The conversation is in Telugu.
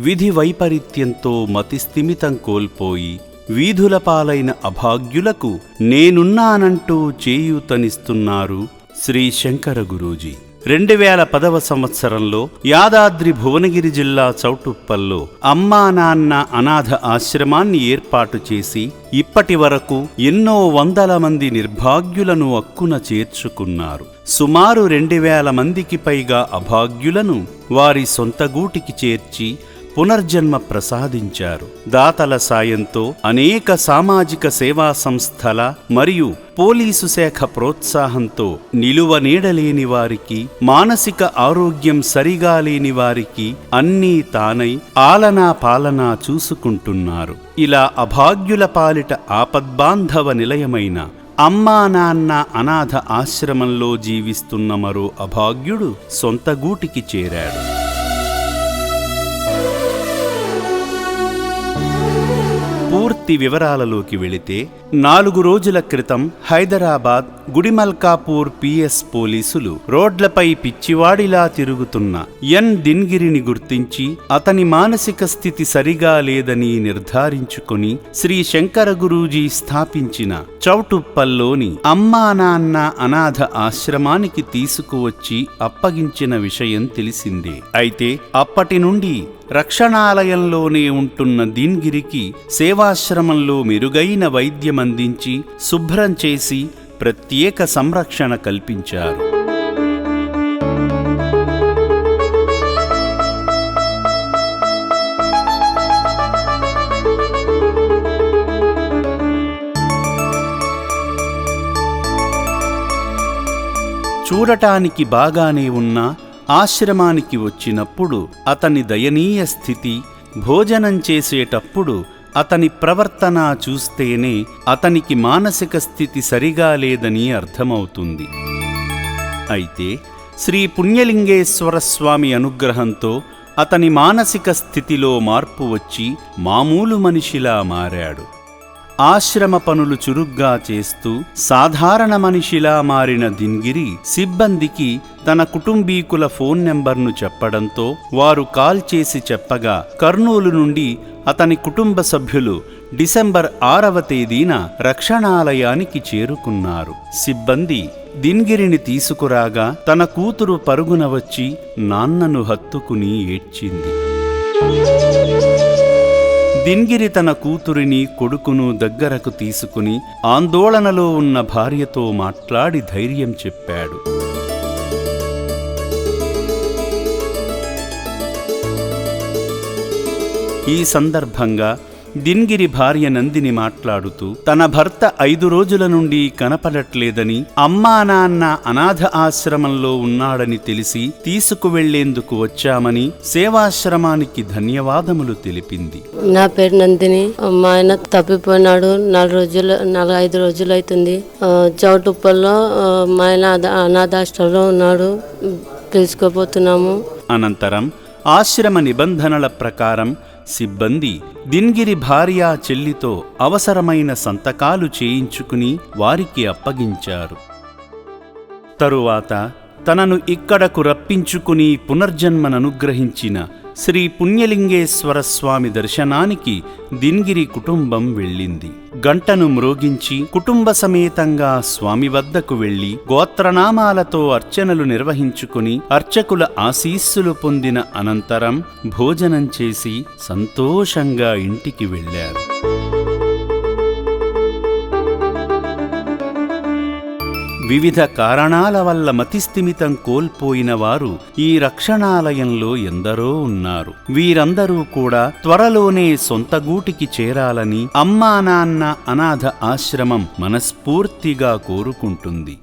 విధి వైపరీత్యంతో మతిస్థిమితం కోల్పోయి వీధుల పాలైన అభాగ్యులకు నేనున్నానంటూ చేయూతనిస్తున్నారు శ్రీ శంకర గురూజీ రెండు వేల పదవ సంవత్సరంలో యాదాద్రి భువనగిరి జిల్లా చౌటుప్పల్లో అమ్మా నాన్న అనాథ ఆశ్రమాన్ని ఏర్పాటు చేసి ఇప్పటి వరకు ఎన్నో వందల మంది నిర్భాగ్యులను అక్కున చేర్చుకున్నారు. సుమారు రెండు వేల మందికి పైగా అభాగ్యులను వారి సొంత గూటికి చేర్చి పునర్జన్మ ప్రసాదించారు. దాతల సాయంతో అనేక సామాజిక సేవా సంస్థల మరియు పోలీసు శాఖ ప్రోత్సాహంతో నిలువ నీడలేని వారికి మానసిక ఆరోగ్యం సరిగా లేని వారికి అన్నీ తానై ఆలనా పాలనా చూసుకుంటున్నారు. ఇలా అభాగ్యుల పాలిట ఆపద్బాంధవ నిలయమైన అమ్మా నాన్న అనాథ ఆశ్రమంలో జీవిస్తున్న మరో అభాగ్యుడు సొంత గూటికి చేరాడు. పూర్తి వివరాలలోకి వెళితే నాలుగు రోజుల క్రితం హైదరాబాద్ గుడిమల్కాపూర్ పిఎస్ పోలీసులు రోడ్లపై పిచ్చివాడిలా తిరుగుతున్న ఎన్ దిన్గిరిని గుర్తించి అతని మానసిక స్థితి సరిగా లేదని నిర్ధారించుకుని శ్రీ శంకర గురూజీ స్థాపించిన చౌటుప్పల్లోని అమ్మా నాన్న అనాథ ఆశ్రమానికి తీసుకువచ్చి అప్పగించిన విషయం తెలిసిందే. అయితే అప్పటి నుండి రక్షణాలయంలోనే ఉంటున్న దీన్గిరికి సేవాశ్రమంలో మెరుగైన వైద్యం అందించి శుభ్రం చేసి ప్రత్యేక సంరక్షణ కల్పించారు. చూడటానికి బాగానే ఉన్న ఆశ్రమానికి వచ్చినప్పుడు అతని దయనీయ స్థితి భోజనం చేసేటప్పుడు అతని ప్రవర్తన చూస్తేనే అతనికి మానసిక స్థితి సరిగా లేదని అర్థమవుతుంది. అయితే శ్రీ పుణ్యలింగేశ్వర స్వామి అనుగ్రహంతో అతని మానసిక స్థితిలో మార్పు వచ్చి మామూలు మనిషిలా మారాడు. ఆశ్రమ పనులు చురుగ్గా చేస్తూ సాధారణ మనిషిలా మారిన దిన్గిరి సిబ్బందికి తన కుటుంబీకుల ఫోన్ నెంబర్ను చెప్పడంతో వారు కాల్ చేసి చెప్పగా కర్నూలు నుండి అతని కుటుంబ సభ్యులు డిసెంబర్ ఆరవ తేదీన రక్షణాలయానికి చేరుకున్నారు. సిబ్బంది దిన్గిరిని తీసుకురాగా తన కూతురు పరుగున వచ్చి నాన్నను హత్తుకుని ఏడ్చింది. దిన్గిరి తన కూతురిని కొడుకును దగ్గరకు తీసుకుని ఆందోళనలో ఉన్న భార్యతో మాట్లాడి ధైర్యం చెప్పాడు. ఈ సందర్భంగా దిన్గిరి భార్య నందిని మాట్లాడుతూ తన భర్త ఐదు రోజుల నుండి కనపడట్లేదని అమ్మా నాన్న అనాథ ఆశ్రమంలో ఉన్నాడని తెలిసి తీసుకువెళ్ళేందుకు వచ్చామని సేవాశ్రమానికి ధన్యవాదములు తెలిపింది. నా పేరు నందిని. మా ఆయన తప్పిపోయినాడు. నాలుగు రోజులు నాలుగు ఐదు రోజులు అవుతుంది. చౌటుప్పల్లో మా ఆయన అనాథాశ్రమంలో ఉన్నాడు. పిలుచుకోపోతున్నాము అనంతరం ఆశ్రమ నిబంధనల ప్రకారం సిబ్బంది దిన్గిరి భార్య చెల్లితో అవసరమైన సంతకాలు చేయించుకుని వారికి అప్పగించారు. తరువాత తనను ఇక్కడకు రప్పించుకుని పునర్జన్మననుగ్రహించిన శ్రీ పుణ్యలింగేశ్వర స్వామి దర్శనానికి దిన్గిరి కుటుంబం వెళ్ళింది. గంటను మ్రోగించి కుటుంబ సమేతంగా స్వామి వద్దకు వెళ్ళి గోత్రనామాలతో అర్చనలు నిర్వహించుకుని అర్చకుల ఆశీస్సులు పొందిన అనంతరం భోజనం చేసి సంతోషంగా ఇంటికి వెళ్ళారు. వివిధ కారణాల వల్ల మతిస్థిమితం కోల్పోయిన వారు ఈ రక్షణాలయంలో ఎందరో ఉన్నారు. వీరందరూ కూడా త్వరలోనే సొంత గూటికి చేరాలని అమ్మా నాన్న అనాథ ఆశ్రమం మనస్ఫూర్తిగా కోరుకుంటుంది.